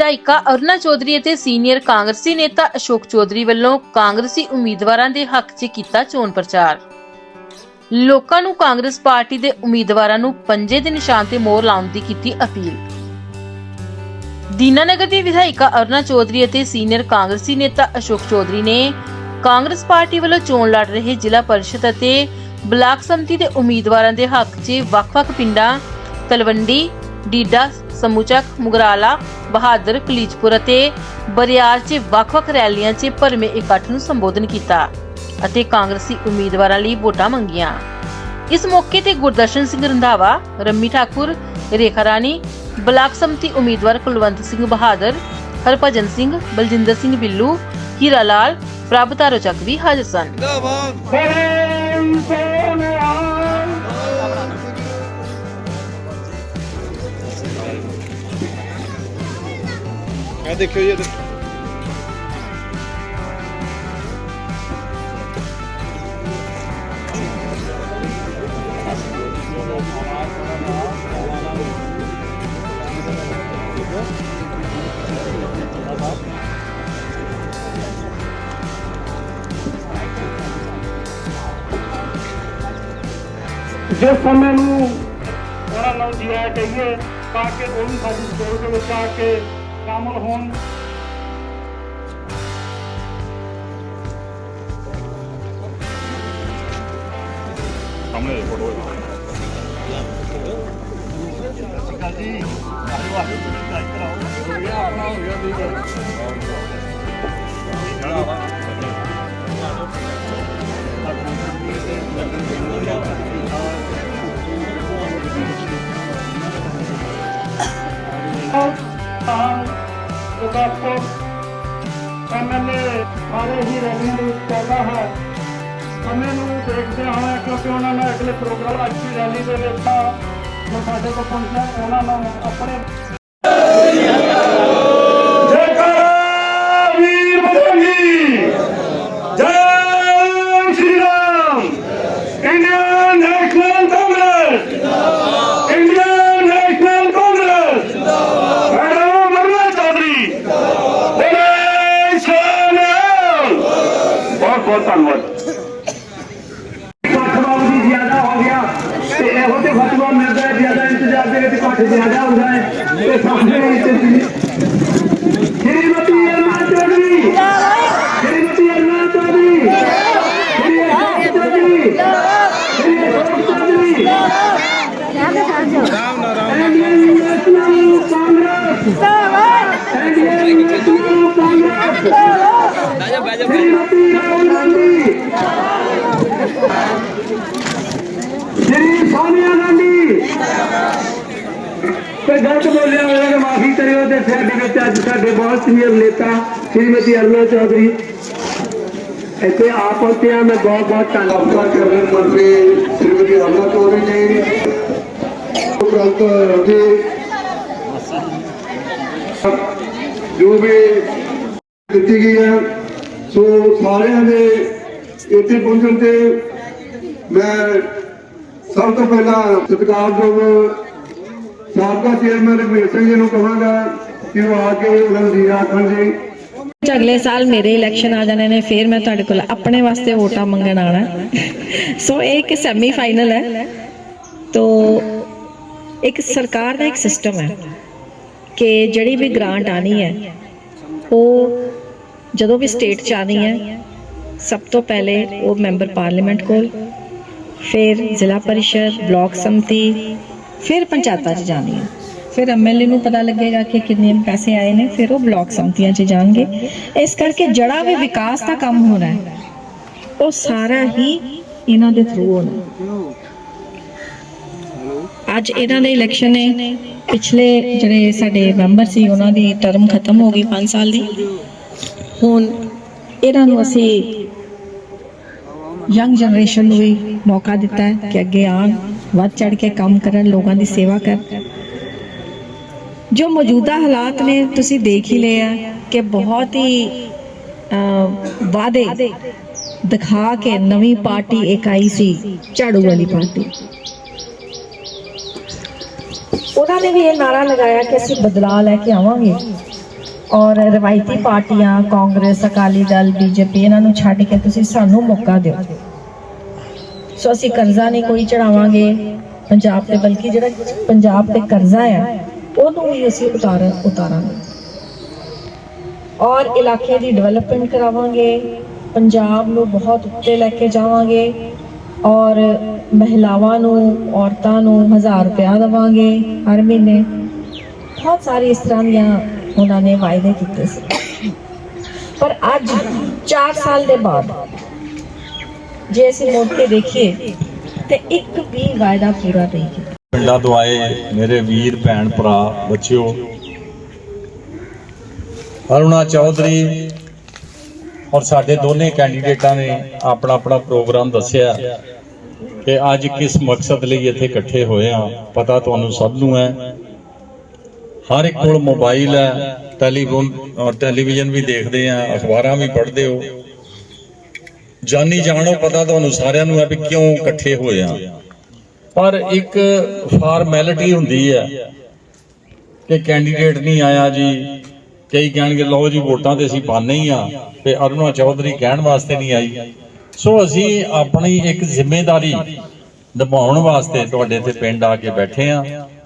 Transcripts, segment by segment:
ਵਿਧਾਇਕਾ ਅਰੁਣਾ ਚੌਧਰੀ ਅਤੇ ਸੀਨੀਅਰ ਕਾਂਗਰਸੀ ਨੇਤਾ ਅਸ਼ੋਕ ਚੌਧਰੀ ਵੱਲੋਂ ਕਾਂਗਰਸੀ ਉਮੀਦਵਾਰਾਂ ਦੇ ਹੱਕ 'ਚ ਕੀਤਾ ਚੋਣ ਪ੍ਰਚਾਰ। ਲੋਕਾਂ ਨੂੰ ਕਾਂਗਰਸ ਪਾਰਟੀ ਦੇ ਉਮੀਦਵਾਰਾਂ ਨੂੰ ਪੰਜੇ ਦੇ ਨਿਸ਼ਾਨ ਤੇ ਮੋਹਰ ਲਾਉਣ ਦੀ ਕੀਤੀ ਅਪੀਲ। ਦੀਨਾਨਗਰ ਦੀ ਵਿਧਾਇਕਾ ਅਰੁਣਾ ਚੌਧਰੀ ਅਤੇ ਸੀਨੀਅਰ ਕਾਂਗਰਸੀ ਨੇਤਾ ਅਸ਼ੋਕ ਚੌਧਰੀ ਨੇ ਕਾਂਗਰਸ ਪਾਰਟੀ ਵੱਲੋਂ ਚੋਣ ਲੜ ਰਹੇ ਜ਼ਿਲ੍ਹਾ ਪਰਿਸ਼ਦ ਅਤੇ ਬਲਾਕ ਸੰਮਤੀ ਦੇ ਉਮੀਦਵਾਰਾਂ ਦੇ ਹੱਕ 'ਚ ਵੱਖ-ਵੱਖ ਪਿੰਡਾਂ ਤਲਵੰਡੀ ਡੀਡਾ ਸਮੂਚਕ ਮੁਗਰਾਲਾ ਬਹਾਦਰ ਕਲੀਚਪੁਰ ਅਤੇ ਬਰਿਆਰ 'ਚ ਵੱਖ-ਵੱਖ ਰੈਲੀਆਂ 'ਚ ਭਰਵੇਂ ਇਕੱਠ ਨੂੰ ਸੰਬੋਧਨ ਕੀਤਾ ਅਤੇ ਕਾਂਗਰਸੀ ਉਮੀਦਵਾਰਾਂ ਲਈ ਵੋਟਾਂ ਮੰਗੀਆਂ। ਇਸ ਮੌਕੇ ਤੇ ਗੁਰਦਰਸ਼ਨ ਸਿੰਘ ਰੰਧਾਵਾ ਰੰਮੀ ਠਾਕੁਰ ਰੇਖਾ ਰਾਣੀ ਬਲਾਕ ਸੰਮਤੀ ਉਮੀਦਵਾਰ ਕੁਲਵੰਤ ਸਿੰਘ ਬਹਾਦਰ ਹਰਭਜਨ ਸਿੰਘ ਬਲਜਿੰਦਰ ਸਿੰਘ ਬਿੱਲੂ ਹੀਰਾ ਲਾਲ ਪ੍ਰਭ ਤਾਰੋ ਚੱਕ ਵੀ ਹਾਜ਼ਰ ਸਨ। ਦੇਖਿਓ ਜੀ ਇੱਧਰ। ਜਿਸ ਸਮੇਂ ਨੂੰ ਉਹਨਾਂ ਨੂੰ ਜਿਆ ਕਹੀਏ, ਤਾਂ ਕਿ ਉਹ ਵੀ ਸਾਡੀ ਸੋਚ ਦੇ ਵਿੱਚ ਆ ਕੇ ਸ਼ਾਮਲ ਹੋਣ ਸਾਹਮਣੇ ਫੋਟੋ ਤਾਂ ਉਹਦਾ ਸਮੇਂ ਸਾਰੇ ਹੀ ਰੈਲੀ ਦੇ ਵਿੱਚ ਚੱਲਦਾ ਹੈ ਸਮੇਂ ਨੂੰ ਦੇਖਦੇ ਹੋਏ ਕਿਉਂਕਿ ਉਹਨਾਂ ਨੇ ਅਗਲੇ ਪ੍ਰੋਗਰਾਮ, ਅੱਜ ਦੀ ਰੈਲੀ ਦੇ ਵਿੱਚ ਜੋ ਸਾਡੇ ਕੋਲ ਪਹੁੰਚਿਆ ਉਹਨਾਂ ਨੂੰ ਆਪਣੇ ਬਹੁਤ ਬਹੁਤ ਧੰਨਵਾਦ ਫਤਵਾ ਵੀ ਜ਼ਿਆਦਾ ਹੋ ਗਿਆ ਤੇ ਇਹੋ ਤੇ ਫਤਵਾ ਮਿਲਦਾ ਹੈ ਜ਼ਿਆਦਾ ਇੰਤਜ਼ਾਰ ਦੇ ਵਿੱਚ ਘੱਟ ਜ਼ਿਆਦਾ ਹੁੰਦਾ ਹੈ ਤੇ ਸਾਡੇ ਵਿੱਚ Shrimati Aruna Chaudhary Shrimati Aruna Chaudhary Shri Ashok Chaudhary Shri Ashok Chaudhary Indian National Congress Indian National Congress Shrimati Rahul Gandhi Shri Sonia Gandhi. ਤੇ ਗਲਤ ਬੋਲਿਆ ਹੋਵੇਗਾ ਮਾਫੀ ਕਰਿਓ ਤੇ ਸਾਡੇ ਵਿੱਚ ਅੱਜ ਸਾਡੇ ਬਹੁਤ ਸੀਨੀਅਰ ਨੇਤਾ ਸ਼੍ਰੀਮਤੀ ਅਰੁਣਾ ਚੌਧਰੀ। ਇੱਥੇ ਆ ਪਹੁੰਚੇ ਆ ਮੈਂ ਬਹੁਤ ਬਹੁਤ ਧੰਨਵਾਦ ਆਪਣਾ ਮੰਤਰੀ ਸ਼੍ਰੀਮਤੀ ਰਮਨਾ ਚੌਧਰੀ ਜੀ, ਉਪਰੰਤ ਜੀ, ਜੋ ਵੀ ਦਿੱਤੀ ਗਈ ਹੈ, ਸੋ ਸਾਰਿਆਂ ਦੇ ਇੱਥੇ ਪਹੁੰਚਣ ਤੇ ਮੈਂ ਸਭ ਤੋਂ ਪਹਿਲਾਂ ਸਤਿਕਾਰਯੋਗ ਸਾਬਕਾ ਚੇਅਰਮੈਨ ਰਘਵੀਰ ਸਿੰਘ ਜੀ ਨੂੰ ਕਹਾਂਗਾ ਕਿ ਉਹ ਆ ਕੇ ਉਹਨਾਂ ਨੂੰ ਆਖਣ ਜੀ। ਅਗਲੇ ਸਾਲ ਮੇਰੇ ਇਲੈਕਸ਼ਨ ਆ ਜਾਣੇ ਨੇ, ਫਿਰ ਮੈਂ ਤੁਹਾਡੇ ਕੋਲ ਆਪਣੇ ਵਾਸਤੇ ਵੋਟਾਂ ਮੰਗਣ ਆਣਾ ਸੋ ਇਹ ਇੱਕ ਸੈਮੀ ਫਾਈਨਲ ਹੈ। ਤੋ, ਇੱਕ ਸਰਕਾਰ ਦਾ ਇੱਕ ਸਿਸਟਮ ਹੈ ਕਿ ਜਿਹੜੀ ਵੀ ਗ੍ਰਾਂਟ ਆਣੀ ਹੈ, ਉਹ ਜਦੋਂ ਵੀ ਸਟੇਟ ਚ ਆਣੀ ਹੈ, ਸਭ ਤੋਂ ਪਹਿਲੇ ਉਹ ਮੈਂਬਰ ਪਾਰਲੀਮੈਂਟ ਕੋਲ ਫਿਰ ਜ਼ਿਲ੍ਹਾ ਪਰਿਸ਼ਦ, ਬਲਾਕ ਸੰਮਤੀ, ਫਿਰ ਪੰਚਾਇਤਾਂ 'ਚ ਜਾਣੀ ਹੈ ਫਿਰ ਐਮਐਲਏ ਨੂੰ ਪਤਾ ਲੱਗੇਗਾ ਕਿ ਕਿੰਨੇ ਪੈਸੇ ਆਏ ਨੇ, ਫਿਰ ਉਹ ਬਲਾਕ ਸੰਮਤੀਆਂ 'ਚ ਜਾਣਗੇ। ਇਸ ਕਰਕੇ ਜਿਹੜਾ ਵੀ ਵਿਕਾਸ ਦਾ ਕੰਮ ਹੋਣਾ ਹੈ। ਉਹ ਸਾਰਾ ਹੀ ਇਹਨਾਂ ਦੇ ਥਰੂ ਹੋਣਾ। ਅੱਜ ਇਹਨਾਂ ਦੇ ਇਲੈਕਸ਼ਨ ਨੇ ਪਿਛਲੇ ਜਿਹੜੇ ਸਾਡੇ ਮੈਂਬਰ ਸੀ, ਉਹਨਾਂ ਦੀ ਟਰਮ ਖਤਮ ਹੋ ਗਈ 5 ਸਾਲ ਦੀ। ਹੁਣ ਇਹਨਾਂ ਨੂੰ ਅਸੀਂ ਯੰਗ ਜਨਰੇਸ਼ਨ ਨੂੰ ਵੀ ਮੌਕਾ ਦਿੱਤਾ ਹੈ ਕਿ ਅੱਗੇ ਆਉਣ ਵੱਧ ਚੜ ਕੇ ਕੰਮ ਕਰਨ ਲੋਕਾਂ ਦੀ ਸੇਵਾ ਕਰਨ। ਜੋ ਮੌਜੂਦਾ ਹਾਲਾਤ ਨੇ ਤੁਸੀਂ ਦੇਖ ਹੀ ਲਿਆ ਕਿ ਬਹੁਤ ਹੀ ਅਹ, ਵਾਅਦੇ ਦਿਖਾ ਕੇ ਨਵੀਂ ਪਾਰਟੀ ਇੱਕ ਆਈ ਸੀ ਝਾੜੂ ਵਾਲੀ ਪਾਰਟੀ। ਉਹਨਾਂ ਨੇ ਵੀ ਇਹ ਨਾਰਾ ਲਗਾਇਆ ਕਿ ਅਸੀਂ ਬਦਲਾਅ ਲੈ ਕੇ ਆਵਾਂਗੇ। ਔਰ ਰਵਾਇਤੀ ਪਾਰਟੀਆਂ, ਕਾਂਗਰਸ, ਅਕਾਲੀ ਦਲ, ਬੀਜੇਪੀ, ਇਹਨਾਂ ਨੂੰ ਛੱਡ ਕੇ ਤੁਸੀਂ ਸਾਨੂੰ ਮੌਕਾ ਦਿਓ। ਸੋ ਅਸੀਂ ਕਰਜ਼ਾ ਨਹੀਂ ਕੋਈ ਚੜਾਵਾਂਗੇ ਪੰਜਾਬ ਤੇ, ਬਲਕਿ ਜਿਹੜਾ ਪੰਜਾਬ ਤੇ ਕਰਜ਼ਾ ਹੈ ਉਹਨੂੰ ਵੀ ਅਸੀਂ ਉਤਾਰ, ਉਤਾਰਾਂਗੇ। ਔਰ ਇਲਾਕੇ ਦੀ ਡਿਵੈਲਪਮੈਂਟ ਕਰਾਵਾਂਗੇ, ਪੰਜਾਬ ਨੂੰ ਬਹੁਤ ਉੱਤੇ ਲੈ ਕੇ ਜਾਵਾਂਗੇ, ਔਰ ਮਹਿਲਾਵਾਂ ਨੂੰ, ਔਰਤਾਂ ਨੂੰ 1000 ਰੁਪਇਆ ਦੇਵਾਂਗੇ ਹਰ ਮਹੀਨੇ। ਬਹੁਤ ਸਾਰੀ ਇਸ ਤਰ੍ਹਾਂ ਦੀਆਂ ਉਹਨਾਂ ਨੇ ਵਾਅਦੇ ਕੀਤੇ ਸੀ। ਪਰ ਅੱਜ 4 ਸਾਲ ਦੇ ਬਾਅਦ ਜੇ ਅਸੀਂ ਮੁੜ ਕੇ ਦੇਖੀਏ ਤੇ ਇੱਕ ਵੀ ਵਾਅਦਾ ਪੂਰਾ ਨਹੀਂ ਕੀਤਾ। ਪਿੰਡਾਂ ਤੋਂ ਆਏ ਮੇਰੇ ਵੀਰ, ਭੈਣ, ਭਰਾ, ਬੱਚਿਓ, ਅਰੁਣਾ ਚੌਧਰੀ ਔਰ ਸਾਡੇ ਦੋਨੇ ਕੈਂਡੀਡੇਟਾਂ ਨੇ ਆਪਣਾ ਆਪਣਾ ਪ੍ਰੋਗਰਾਮ ਦੱਸਿਆ ਕਿ ਅੱਜ ਕਿਸ ਮਕਸਦ ਲਈ ਇੱਥੇ ਇਕੱਠੇ ਹੋਏ ਆ ਪਤਾ ਤੁਹਾਨੂੰ ਸਭ ਨੂੰ ਹੈ। ਹਰ ਇੱਕ ਕੋਲ ਮੋਬਾਈਲ ਹੈ ਟੈਲੀਫੋਨ ਔਰ ਟੈਲੀਵਿਜ਼ਨ ਵੀ ਦੇਖਦੇ ਆ ਅਖਬਾਰਾਂ ਵੀ ਪੜ੍ਹਦੇ ਹੋ। ਜਾਣੀ ਜਾਣੋ, ਪਤਾ ਤੁਹਾਨੂੰ ਸਾਰਿਆਂ ਨੂੰ ਹੈ ਵੀ ਕਿਉਂ ਇਕੱਠੇ ਹੋਏ ਆ ਪਰ ਇੱਕ ਫਾਰਮੈਲਿਟੀ ਹੁੰਦੀ ਹੈ ਕਿ ਕੈਂਡੀਡੇਟ ਨਹੀਂ ਆਇਆ ਜੀ। ਕਈ ਕਹਿਣਗੇ, ਲਓ ਜੀ, ਵੋਟਾਂ ਤੇ ਅਸੀਂ ਪਾਣੇ ਹੀ ਆ ਤੇ ਅਰੁਣਾ ਚੌਧਰੀ ਕਹਿਣ ਵਾਸਤੇ ਨਹੀਂ ਆਈ। ਸੋ ਅਸੀਂ ਆਪਣੀ ਇੱਕ ਜ਼ਿੰਮੇਵਾਰੀ ਨਿਭਾਉਣ ਵਾਸਤੇ ਤੁਹਾਡੇ ਤੇ ਪਿੰਡ ਆ ਕੇ ਬੈਠੇ ਆ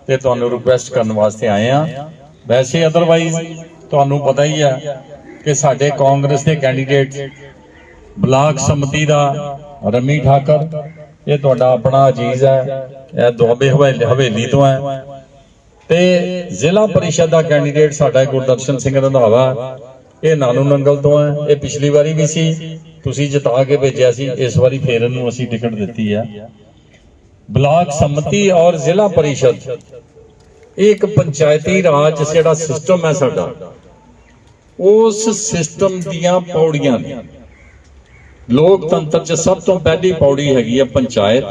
ਤੇ ਤੁਹਾਨੂੰ ਰਿਕੁਐਸਟ ਕਰਨ ਵਾਸਤੇ ਆਏ ਆ ਵੈਸੇ ਅਦਰਵਾਈਜ਼ ਤੁਹਾਨੂੰ ਪਤਾ ਹੀ ਹੈ ਕਿ ਸਾਡੇ ਕਾਂਗਰਸ ਦੇ ਕੈਂਡੀਡੇਟ ਬਲਾਕ ਸਮਿਤੀ ਦਾ ਰਮੀ ਠਾਕਰ, ਇਹ ਤੁਹਾਡਾ ਆਪਣਾ ਅਜੀਜ਼ ਹੈ। ਇਹ ਦੁਆਬੇ ਹਵੇਲੀ ਹਵੇਲੀ ਤੋਂ ਹੈ। ਤੇ ਜ਼ਿਲ੍ਹਾ ਪਰਿਸ਼ਦ ਦਾ ਕੈਂਡੀਡੇਟ ਸਾਡਾ ਗੁਰਦਰਸ਼ਨ ਸਿੰਘ ਰੰਧਾਵਾ। ਇਹ ਨਾਨੂ ਨੰਗਲ ਤੋਂ ਹੈ। ਇਹ ਪਿਛਲੀ ਵਾਰੀ ਵੀ ਸੀ। ਤੁਸੀਂ ਜਿਤਾ ਕੇ ਭੇਜਿਆ ਸੀ। ਇਸ ਵਾਰੀ ਫੇਰ ਇਹਨੂੰ ਅਸੀਂ ਟਿਕਟ ਦਿੱਤੀ ਹੈ। ਬਲਾਕ ਸੰਮਤੀ ਔਰ ਜ਼ਿਲ੍ਹਾ ਪਰਿਸ਼ਦ। ਇਹ ਇੱਕ ਪੰਚਾਇਤੀ ਰਾਜ ਜਿਹੜਾ ਸਿਸਟਮ ਹੈ ਸਾਡਾ। ਉਸ ਸਿਸਟਮ ਦੀਆਂ ਪੌੜੀਆਂ ਨੇ। ਲੋਕਤੰਤਰ 'ਚ ਸਭ ਤੋਂ ਪਹਿਲੀ ਪੌੜੀ ਹੈਗੀ ਹੈ ਪੰਚਾਇਤ।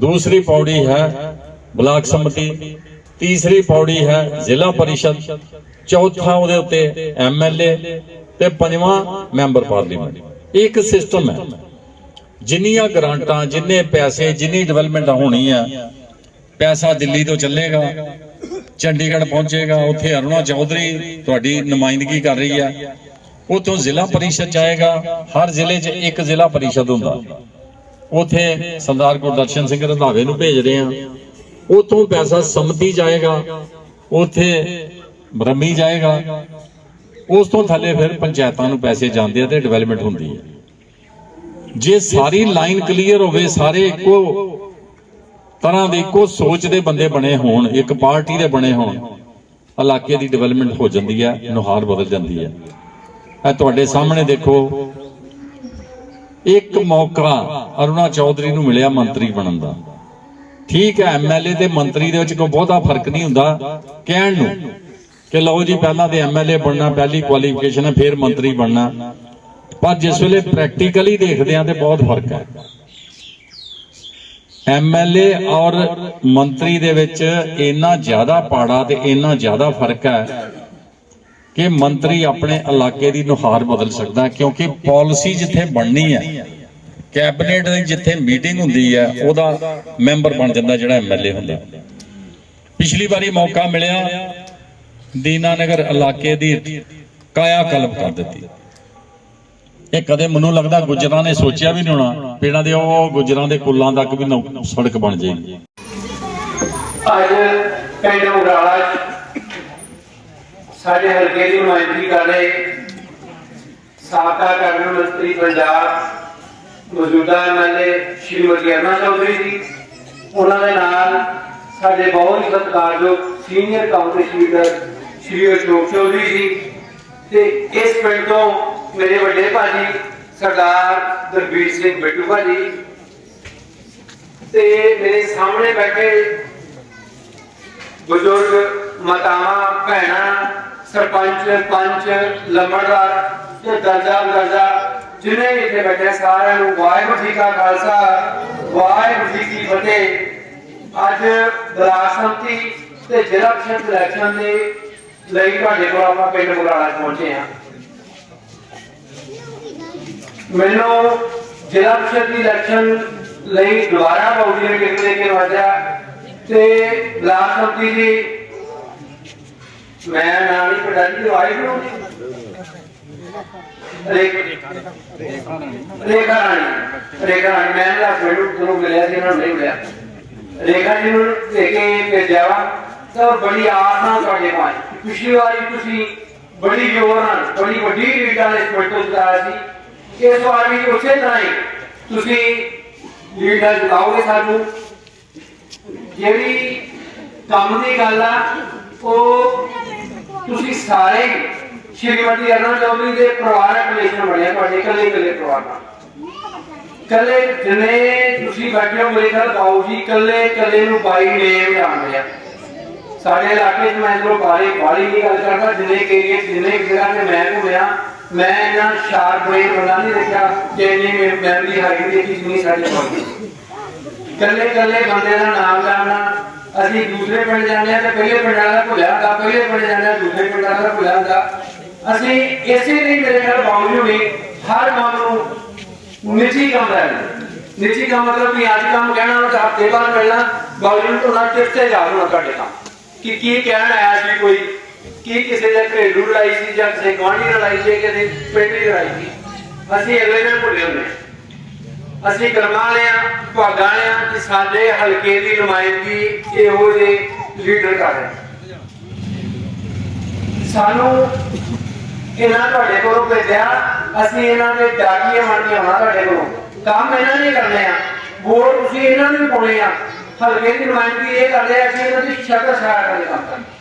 ਦੂਸਰੀ ਪੌੜੀ ਹੈ ਬਲਾਕ ਸੰਮਤੀ। ਤੀਸਰੀ ਪੌੜੀ ਹੈ ਜ਼ਿਲ੍ਹਾ ਪਰਿਸ਼ਦ। ਚੌਥਾ ਉਹਦੇ ਉੱਤੇ ਐਮਐਲਏ ਤੇ ਪੰਜਵਾਂ ਮੈਂਬਰ ਪਾਰਲੀਮੈਂਟ। ਇੱਕ ਸਿਸਟਮ ਹੈ। ਜਿੰਨੀਆਂ ਗ੍ਰਾਂਟਾਂ, ਜਿੰਨੇ ਪੈਸੇ, ਜਿੰਨੀ ਡਿਵੈਲਪਮੈਂਟ ਹੋਣੀ ਆ, ਪੈਸਾ ਦਿੱਲੀ ਤੋਂ ਚੱਲੇਗਾ, ਚੰਡੀਗੜ੍ਹ ਪਹੁੰਚੇਗਾ, ਉੱਥੇ ਅਰੁਣਾ ਚੌਧਰੀ ਤੁਹਾਡੀ ਨੁਮਾਇੰਦਗੀ ਕਰ ਰਹੀ ਆ ਉਤੋਂ ਜ਼ਿਲ੍ਹਾ ਪਰਿਸ਼ਦ ਜਾਏਗਾ, ਹਰ ਜ਼ਿਲ੍ਹੇ 'ਚ ਇੱਕ ਜ਼ਿਲ੍ਹਾ ਪਰਿਸ਼ਦ ਹੁੰਦਾ। ਉਥੇ ਸਰਦਾਰ ਗੁਰਦਰਸ਼ਨ ਸਿੰਘ ਰੰਧਾਵੇ ਨੂੰ ਭੇਜ ਰਹੇ ਆ। ਉਤੋਂ ਪੈਸਾ ਸਮਤੀ ਜਾਏਗਾ, ਉਥੇ ਬ੍ਰਹਮੀ ਜਾਏਗਾ, ਉਸ ਤੋਂ ਥੱਲੇ ਫਿਰ ਪੰਚਾਇਤਾਂ ਨੂੰ ਪੈਸੇ ਜਾਂਦੇ ਆ ਤੇ ਡਿਵੈਲਪਮੈਂਟ ਹੁੰਦੀ ਹੈ ਜੇ ਸਾਰੀ ਲਾਈਨ ਕਲੀਅਰ ਹੋਵੇ, ਸਾਰੇ ਇੱਕੋ ਤਰ੍ਹਾਂ ਦੇ ਇੱਕੋ ਸੋਚ ਦੇ ਬੰਦੇ ਬਣੇ ਹੋਣ, ਇੱਕ ਪਾਰਟੀ ਦੇ ਬਣੇ ਹੋਣ, ਇਲਾਕੇ ਦੀ ਡਿਵੈਲਪਮੈਂਟ ਹੋ ਜਾਂਦੀ ਹੈ, ਨੁਹਾਰ ਬਦਲ ਜਾਂਦੀ ਹੈ। ਇਹ ਤੁਹਾਡੇ ਸਾਹਮਣੇ ਦੇਖੋ, ਇੱਕ ਮੌਕਾ ਅਰੁਣਾ ਚੌਧਰੀ ਨੂੰ ਮਿਲਿਆ ਮੰਤਰੀ ਬਣਨ ਦਾ। ਠੀਕ ਹੈ ਐਮਐਲਏ ਤੇ ਮੰਤਰੀ ਦੇ ਵਿੱਚ ਕੋਈ ਬਹੁਤਾ ਫ਼ਰਕ ਨਹੀਂ ਹੁੰਦਾ। ਕਹਿਣ ਨੂੰ ਕਿ ਲਓ ਜੀ, ਪਹਿਲਾਂ ਤੇ ਐਮਐਲਏ ਬਣਨਾ, ਪਹਿਲੀ ਕੁਆਲੀਫਿਕੇਸ਼ਨ ਹੈ, ਫਿਰ ਮੰਤਰੀ ਬਣਨਾ। ਪਰ ਜਿਸ ਵੇਲੇ ਪ੍ਰੈਕਟੀਕਲੀ ਦੇਖਦੇ ਆ ਤੇ ਬਹੁਤ ਫ਼ਰਕ ਹੈ। ਐਮਐਲਏ ਔਰ ਮੰਤਰੀ ਦੇ ਵਿੱਚ ਇੰਨਾ ਜ਼ਿਆਦਾ ਪਾੜਾ ਤੇ ਇੰਨਾ ਜ਼ਿਆਦਾ ਫ਼ਰਕ ਹੈ ਕਿ ਮੰਤਰੀ ਆਪਣੇ ਇਲਾਕੇ ਦੀ ਨੁਹਾਰ ਬਦਲ ਸਕਦਾ ਕਿਉਂਕਿ ਪਾਲਿਸੀ ਜਿੱਥੇ ਬਣਨੀ ਹੈ ਕੈਬਨਿਟ ਦੀ ਜਿੱਥੇ ਮੀਟਿੰਗ ਹੁੰਦੀ ਹੈ, ਉਹਦਾ ਮੈਂਬਰ ਬਣ ਜਾਂਦਾ ਜਿਹੜਾ ਐਮਐਲਏ ਹੁੰਦਾ। ਪਿਛਲੀ ਵਾਰੀ ਮੌਕਾ ਮਿਲਿਆ, ਦੀਨਾਨਗਰ ਇਲਾਕੇ ਦੀ ਕਾਇਆ ਕਲਪ ਕਰ ਦਿੱਤੀ। ਇਹ ਕਦੇ ਮੈਨੂੰ ਲੱਗਦਾ ਗੁਜਰਾਂ ਨੇ ਸੋਚਿਆ ਵੀ ਨਹੀਂ ਹੋਣਾ ਪਿੰਡਾਂ ਦੇ ਉਹ ਗੁਜਰਾਂ ਦੇ ਕੁੱਲਾਂ ਤੱਕ ਵੀ ਸੜਕ ਬਣ ਜਾਏਗੀ ਅੱਜ ਪਿੰਡ ਉਗਰਾਲਾ ਸਾਡੇ ਹਲਕੇ ਦੀ ਨੁਮਾਇੰਦਗੀ ਕਰ ਰਹੇ ਸਾਬਕਾ ਕੈਬਨਿਟ ਮੰਤਰੀ ਪੰਜਾਬ ਮੌਜੂਦਾ ਐਮਐਲਏ ਸ਼੍ਰੀਮਤੀ ਅਰੁਣਾ ਚੌਧਰੀ ਜੀ, ਉਹਨਾਂ ਦੇ ਨਾਲ ਸਾਡੇ ਬਹੁਤ ਹੀ ਸਤਿਕਾਰਯੋਗ senior Congress leader Shri Ashok Chaudhary ji ਤੇ ਇਸ ਪਿੰਡ ਤੋਂ ਮੇਰੇ ਵੱਡੇ ਭਾਜੀ ਸਰਦਾਰ ਦਰਬੀਰ ਸਿੰਘ ਬਿੱਟੂ ਭਾਜੀ ਤੇ ਮੇਰੇ ਸਾਹਮਣੇ ਬੈਠੇ ਬਜ਼ੁਰਗ ਮਾਤਾਵਾਂ, ਭੈਣਾਂ, ਸਰਪੰਚ, ਪੰਚ, ਲੰਬੜਦਾਰ ਤੇ ਦਰਜਾ ਦਰਜਾ ਜਿਨੇ ਵੀ ਇੱਥੇ ਬੈਠੇ ਸਾਰਿਆਂ ਨੂੰ ਵਾਹਿਗੁਰੂ ਜੀ ਕਾ ਖਾਲਸਾ, ਵਾਹਿਗੁਰੂ ਜੀ ਕੀ ਫਤਿਹ। ਅੱਜ ਬਲਾਕ ਤੇ ਜ਼ਿਲ੍ਹਾ ਪ੍ਰੀਸ਼ਦ ਇਲੈਕਸ਼ਨ ਦੇ ਲਈ ਤੁਹਾਡੇ ਕੋਲ ਆਪਾਂ ਪਿੰਡ ਮੁਗਾਲਾ ਪਹੁੰਚੇ ਹਾਂ। ਮੈਨੂੰ ਜ਼ਿਲ੍ਹਾ ਪ੍ਰੀਸ਼ਦ ਦੀ ਇਲੈਕਸ਼ਨ ਲਈ ਦੁਬਾਰਾ ਬੌਡੀ ਟਿਕਟ ਦੇ ਕੇ ਵਾਜਾ ਤੇ ਬਲਾਕ ਸੰਮਤੀ ਦੀ ਮੈਂ ਨਾਲ ਹੀ ਪਿੰਡਾਂ ਦੀ ਦਵਾਈ ਰੇਖਾ ਰਾਣੀ ਰੇਖਾ ਰਾਣੀ, ਮੈਂ ਨਾ ਮੈਨੂੰ ਤੁਹਾਨੂੰ ਮਿਲਿਆ ਸੀ, ਇਹਨਾਂ ਨੂੰ ਨਹੀਂ ਮਿਲਿਆ। ਰੇਖਾ ਜੀ ਨੂੰ ਲੈ ਕੇ ਭੇਜਿਆ ਤਾਂ ਬੜੀ ਆਸ ਨਾਲ ਤੁਹਾਡੇ ਕੋਲ ਪਿਛਲੀ ਵਾਰੀ ਤੁਸੀਂ ਬੜੀ ਜ਼ੋਰ ਨਾਲ, ਬੜੀ ਵੱਡੀ ਲੀਡਾਂ ਨੇ ਸਪੋਰਟ ਜਿਤਾਇਆ ਸੀ। ਇਸ ਵਾਰ ਵੀ ਉਸੇ ਤਰ੍ਹਾਂ ਹੀ ਤੁਸੀਂ ਲੀਡਾਂ ਜਿਤਾਓਗੇ ਸਾਨੂੰ। ਜਿਹੜੀ ਕੰਮ ਦੀ ਗੱਲ ਆ, ਉਹ ਤੁਸੀਂ ਸਾਰੇ ਸ਼੍ਰੀਮਤੀ ਅਰਨਾ ਚੌਧਰੀ ਦੇ ਪਰਿਵਾਰਕ ਰਿਲੇਸ਼ਨ ਬਣਿਆ, ਤੁਹਾਡੇ ਇਕੱਲੇ ਇਕੱਲੇ ਪਰਿਵਾਰ ਨਾਲ। ਕੱਲੇ ਜਿੰਨੇ ਤੁਸੀਂ ਬੈਠੇ ਹੋ, ਮੇਰੇ ਖਿਆਲ ਬਾਊ ਜੀ ਕੱਲੇ ਕੱਲੇ ਨੂੰ ਬਾਈ ਨੇਮ ਜਾਣਦੇ ਆ। ਸਾਡੇ ਇਲਾਕੇ 'ਚ ਮੈਂ ਇਧਰੋਂ ਬਾਰੀ ਬਾਰੀ ਦੀ ਗੱਲ ਕਰਦਾ, ਜਿੰਨੇ ਏਰੀਏ ਜਿੰਨੇ ਜਗ੍ਹਾ ਤੇ ਮੈਂ ਘੁੰਮਿਆ ਮੈਂ ਇਹਨਾਂ ਸ਼ਾਰਪ ਬ੍ਰੇਨ ਬੰਦਾ ਨਹੀਂ ਦੇਖਿਆ ਕਿ ਇੰਨੀ ਮੈਮਰੀ ਹਾਈ ਦੀ ਚੀਜ਼ ਨਹੀਂ ਸਾਡੇ ਕੋਲ ਕੱਲੇ ਕੱਲੇ ਬੰਦੇ ਦਾ ਨਾਮ ਜਾਣਨਾ ਅਸੀਂ ਦੂਸਰੇ ਪਿੰਡ ਜਾਂਦੇ ਆ ਤੇ ਪਹਿਲੇ ਪਿੰਡ ਵਾਲਾ ਭੁੱਲਿਆ ਹੁੰਦਾ, ਪਹਿਲੇ ਪਿੰਡ ਜਾਂਦੇ ਆ ਦੂਸਰੇ ਪਿੰਡ ਵਾਲਾ ਭੁੱਲਿਆ ਹੁੰਦਾ। ਅਸੀਂ ਇਸੇ ਲਈ ਮੇਰੇ ਨਾਲ ਬਾਵਜੂਦ ਵੀ ਹਰ ਕੰਮ ਨੂੰ ਨਿੱਜੀ ਕੰਮ ਲੈਣਾ। ਨਿੱਜੀ ਕੰਮ ਮਤਲਬ ਕਿ ਅੱਜ ਕੰਮ ਕਹਿਣਾ ਉਹ ਹਫ਼ਤੇ ਬਾਅਦ ਮਿਲਣਾ ਬਾਵਜੂਦ ਤੋਂ ਨਾ ਚਿਰਤੇ ਜਾ ਹੋਣਾ ਤੁਹਾਡੇ ਕੰਮ ਕਿ ਕੀ ਕਹਿਣ ਆਇਆ ਸੀ ਕੋਈ ਕੀ ਕਿਸੇ ਦੇ ਘਰੇਲੂ ਲੜਾਈ ਸੀ ਜਾਂ ਕਿਸੇ ਗੁਆਂਢੀ ਲੜਾਈ ਸੀ ਕਿਸੇ ਪਿੰਡ ਦੀ ਲੜਾਈ ਸੀ? ਅਸੀਂ ਅਗਲੇ ਦਿਨ ਭੁੱਲੇ ਹੁੰਦੇ ਅਸੀਂ ਕਰਮਾਂ ਵਾਲੇ ਆ ਭਾਗਾਂ ਕਿ ਸਾਡੇ ਹਲਕੇ ਦੀ ਨੁਮਾਇੰਦਗੀ ਇਹੋ ਜਿਹੇ ਲੀਡਰ ਕਰ ਰਹੇ ਸਾਨੂੰ ਇਹਨਾਂ ਤੁਹਾਡੇ ਕੋਲੋਂ ਭੇਜਿਆ, ਅਸੀਂ ਇਹਨਾਂ ਦੇ ਡਾਕੀਏ ਬਣ ਕੇ ਤੁਹਾਡੇ ਕੋਲੋਂ। ਕੰਮ ਇਹਨਾਂ ਨੇ ਕਰਨੇ ਆ। ਵੋਟ ਤੁਸੀਂ ਇਹਨਾਂ ਨੂੰ ਪਾਉਣੇ ਆ। ਹਲਕੇ ਦੀ ਨੁਮਾਇੰਦਗੀ ਇਹ ਕਰਦੇ ਆ ਕਿ ਇਹਨਾਂ ਦੀ ਸ਼ਕਲ ਛਾਇਆ ਕਰਦੇ ਕੰਮ ਕਰਨਾ।